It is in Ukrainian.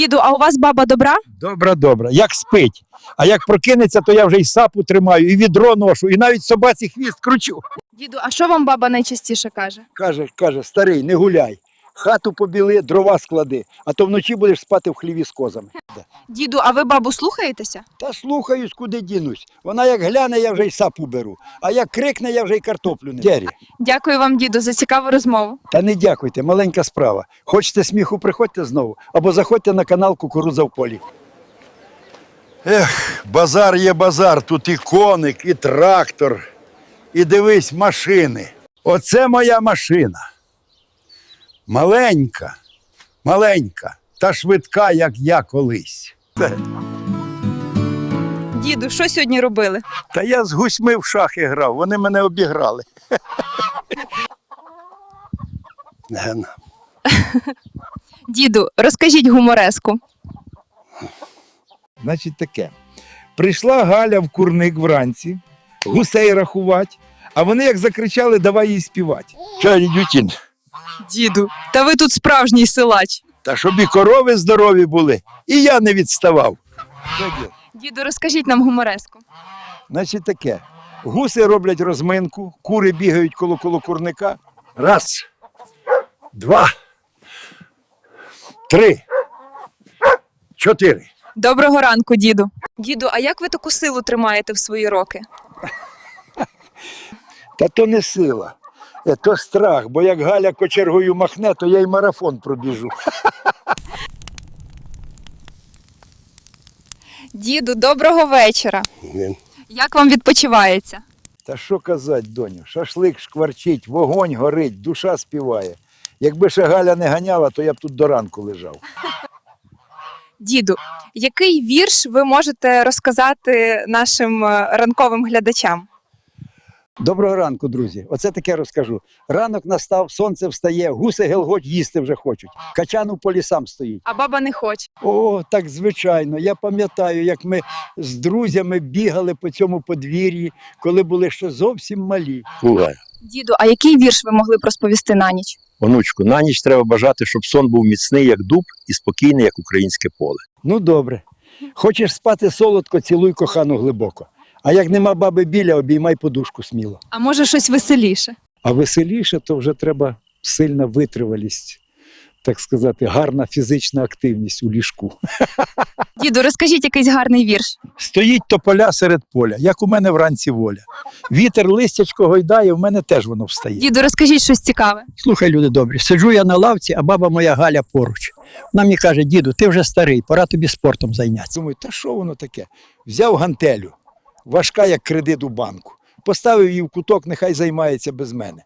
Діду, а у вас баба добра? Добра, добра. Як спить. А як прокинеться, то я вже й сапу тримаю, і відро ношу, і навіть собаці хвіст кручу. Діду, а що вам баба найчастіше каже? Каже, каже, старий, не гуляй. Хату побіли, дрова склади, а то вночі будеш спати в хліві з козами. Діду, а ви бабу слухаєтеся? Та слухаюсь, куди дінусь. Вона як гляне, я вже й сапу беру. А як крикне, я вже й картоплю не. Дері, Дякую вам, діду, за цікаву розмову. та не дякуйте, маленька справа. Хочете сміху, приходьте знову, або заходьте на канал Кукурудза в полі. Ех, базар є базар, тут і коник, і трактор, і дивись, машини. Оце моя машина. Маленька, маленька, та швидка, як я колись. Діду, що сьогодні робили? та я з гусьми в шахи грав, вони мене обіграли. Ген. Діду, розкажіть гумореску. Значить таке. Прийшла Галя в курник вранці, гусей рахувати, а вони як закричали, давай їй співати. Чай, Дютін, Діду, та ви тут справжній силач. та щоб і корови здорові були, і я не відставав. Діду, розкажіть нам гумореску. Значить таке. Гуси роблять розминку, кури бігають коло коло курника. Раз, два, три, чотири. Доброго ранку, діду. Діду, а як ви таку силу тримаєте в свої роки? Та то не сила, то страх, бо як Галя кочергою махне, то я й марафон пробіжу. Діду, доброго вечора. Як вам відпочивається? Та що казать, доню, шашлик шкварчить, вогонь горить, душа співає. Якби ще Галя не ганяла, то я б тут до ранку лежав. Діду, який вірш ви можете розказати нашим е, ранковим глядачам? Доброго ранку, друзі. Оце таке розкажу. Ранок настав, сонце встає, гуси гелготь їсти вже хочуть. Качан у полі сам стоїть. А баба не хоче. О, так звичайно. Я пам'ятаю, як ми з друзями бігали по цьому подвір'ї, коли були ще зовсім малі. Слухай, Діду, а який вірш ви могли б розповісти на ніч? онучку, на ніч треба бажати, щоб сон був міцний, як дуб, і спокійний, як українське поле. Ну, добре. Хочеш спати солодко, цілуй кохану глибоко. А як нема баби біля, обіймай подушку сміло. А може щось веселіше? А веселіше, то вже треба сильна витривалість, так сказати, гарна фізична активність у ліжку. Діду, розкажіть якийсь гарний вірш. Стоїть тополя серед поля, як у мене вранці воля. Вітер листячко гойдає, в мене теж воно встає. Діду, розкажіть щось цікаве. Слухай, люди добрі, сиджу я на лавці, а баба моя Галя поруч. Вона мені каже: діду, ти вже старий, пора тобі спортом зайнятися. Думаю, та що воно таке? Взяв гантелю, важка, як кредит у банку. Поставив її в куток, нехай займається без мене.